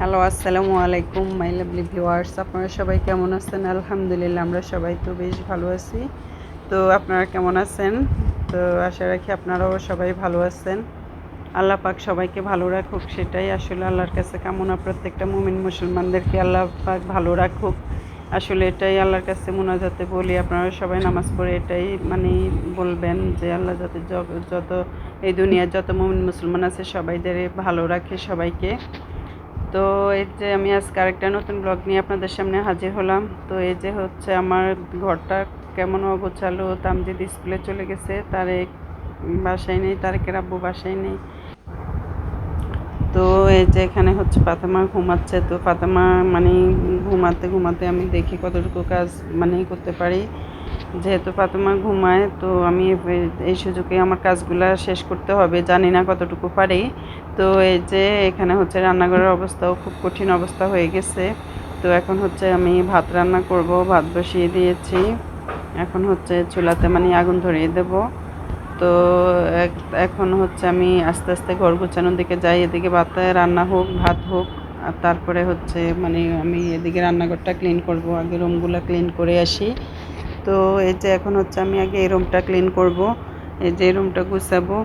Hello, আসসালামু আলাইকুম, my lovely viewers. আপনারা সবাই কেমন আছেন? আলহামদুলিল্লাহ, আমরা সবাই তো বেশ ভালো আছি। তো আপনারা কেমন আছেন? তো আশা রাখি আপনারাও সবাই ভালো আছেন। আল্লাহ পাক সবাইকে ভালো রাখুক, সেটাই আসলে আল্লাহর কাছে কামনা। প্রত্যেকটা মুমিন মুসলমানদেরকে আল্লাহ পাক ভালো রাখুক। আসলে এটাই আল্লাহর কাছে মোনাজাতে বলি, আপনারা সবাই নামাজ পড়ে এটাই মানে বলবেন যে আল্লাহ যাতে যত এই দুনিয়ার যত মুমিন মুসলমান আছে সবাইদের ভালো রাখে সবাইকে। তো এই যে আমি আজকে আরেকটা নতুন ব্লগ নিয়ে আপনাদের সামনে হাজির হলাম। তো এই যে হচ্ছে আমার ঘরটা কেমন অগোছালো, তামজিদ স্কুলে চলে গেছে তারে বাসায় নেই, তারেকের আব্বু বাসায় নেই। তো এই যে এখানে হচ্ছে ফাতেমা ঘুমাচ্ছে, তো ফাতেমা মানে ঘুমাতে ঘুমাতে আমি দেখি কতটুকু কাজ মানে করতে পারি। যেহেতু ফাতেমা ঘুমায়, তো আমি এই সুযোগে আমার কাজগুলা শেষ করতে হবে। জানি না কতটুকু পারি। তো এই যে এখানে হচ্ছে রান্নাঘরের অবস্থাও খুব কঠিন অবস্থা হয়ে গেছে। তো এখন হচ্ছে আমি ভাত রান্না করব, ভাত বসিয়ে দিয়েছি। এখন হচ্ছে চুলাতে মানে আগুন ধরিয়ে দেব। তো এখন হচ্ছে আমি আস্তে আস্তে ঘর গোছানোর দিকে যাই। এদিকে ভাত রান্না হোক, ভাত হোক, আর তারপরে হচ্ছে মানে আমি এদিকে রান্নাঘরটা ক্লিন করব। আগে রুমগুলো ক্লিন করে আসি। তো এই যে এখন হচ্ছে আমি আগে এই রুমটা ক্লিন করব। এই যে রুমটা গুছাবো।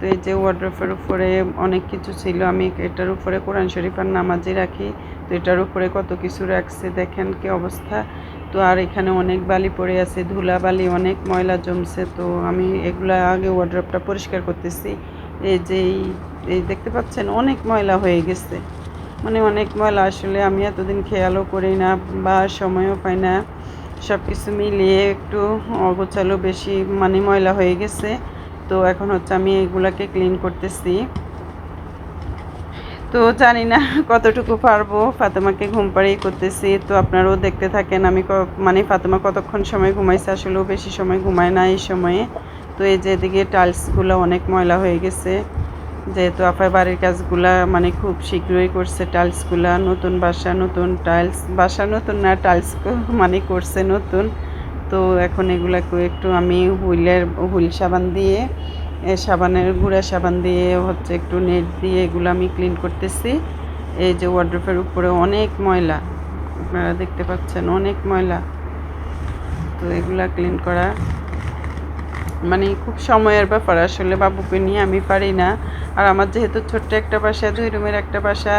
তো এই যে ওয়ার্ড্রফের উপরে অনেক কিছু ছিল। আমি এটার উপরে কোরআন শরীফ আর নামাজি রাখি। তো এটার উপরে কত কিছু রাখছে, দেখেন কি অবস্থা। তো আর এখানে অনেক বালি পড়ে আছে ধুলা বালি অনেক ময়লা জমছে। তো আমি এগুলা আগে ওয়ার্ড্রপটা পরিষ্কার করতেছি। এই যে এই- এই দেখতে পাচ্ছেন অনেক ময়লা হয়ে গেছে। মানে অনেক ময়লা আসলে আমি এতদিন খেয়ালও করি না বা সময়ও পাই না। সব কিছু মিলিয়ে একটু অগোছালো বেশি মানে ময়লা হয়ে গেছে। তো এখন হচ্ছে আমি এগুলাকে ক্লিন করতেছি। তো জানি না কতটুকু পারব, ফাতেমাকে ঘুম পাড়িয়ে করতেছি। তো আপনারাও দেখতে থাকেন আমি মানে ফাতেমা কতক্ষণ সময় ঘুমাইছে, আসলেও বেশি সময় ঘুমায় না এই সময়ে। তো এই যে এদিকে টাইলসগুলো অনেক ময়লা হয়ে গেছে। যেহেতু আফার বাড়ির কাজগুলা মানে খুব শীঘ্রই করছে টাইলসগুলা নতুন বাসা, নতুন টাইলস বাসা নতুন না টাইলস মানে করছে নতুন। তো এখন এগুলাকে একটু আমি হুইলের, হুইল সাবান দিয়ে সাবানের গুঁড়া সাবান দিয়ে হচ্ছে একটু নেট দিয়ে এগুলো আমি ক্লিন করতেছি। এই যে ওয়ার্ড্রোফের উপরে অনেক ময়লা, আপনারা দেখতে পাচ্ছেন অনেক ময়লা। তো এগুলা ক্লিন করা মানে খুব সময়ের ব্যাপার, আসলে বাবুকে নিয়ে আমি পারি না। আর আমার যেহেতু ছোট্ট একটা বাসা, দুই রুমের একটা বাসা,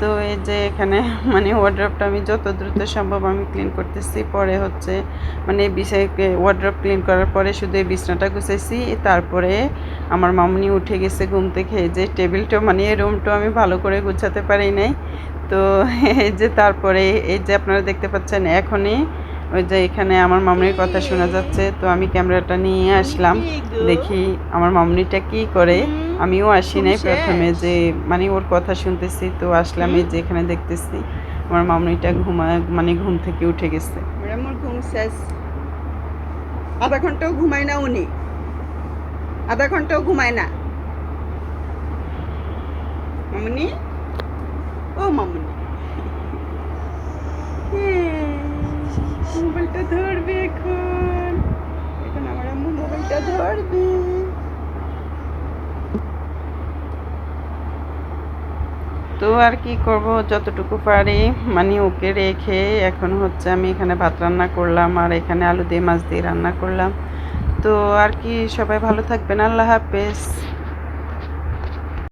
তো এই যে এখানে মানে ওয়ার্ড্রপটা আমি যত দ্রুত সম্ভব আমি ক্লিন করতেছি। পরে হচ্ছে মানে বিষয়কে ওয়ার্ড্রপ ক্লিন করার পরে শুধু এই বিছনাটা গুছাইছি। তারপরে আমার মামনি উঠে গেছে ঘুম থেকে যে টেবিলটা মানে এই রুমটাও আমি ভালো করে গুছাতে পারি নাই। তো এই যে তারপরে, এই যে আপনারা দেখতে পাচ্ছেন, এখনই ওই যে এখানে আমার মামনির কথা শোনা যাচ্ছে। তো আমি ক্যামেরাটা নিয়ে আসলাম, দেখি আমার মামনিটা কি করে। আমিও আসি নাই প্রথমে যে মানে ওর কথা শুনতেছি তো আসলাম এই যে এখানে দেখতেছি আমার মামনিটা ঘুমা মানে ঘুম থেকে উঠে গেছে। আমার ঘুম শেষ। আধা ঘন্টাও ঘুমায় না উনি। আধা ঘন্টাও ঘুমায় না। মামনি? ও মামুনি। মোবাইলটা ধরবে এখন। এখন আমার আম্মু মোবাইলটা ধরবে। তো আর কি করব? যতটুকু পারি। মানে ওকে রেখে এখন হচ্ছে আমি এখানে ভাত রান্না করলাম আর এখানে আলু দিয়ে মাছ দিয়ে রান্না করলাম। তো আর কি সবাই ভালো থাকবেন। আল্লাহ হাফেজ।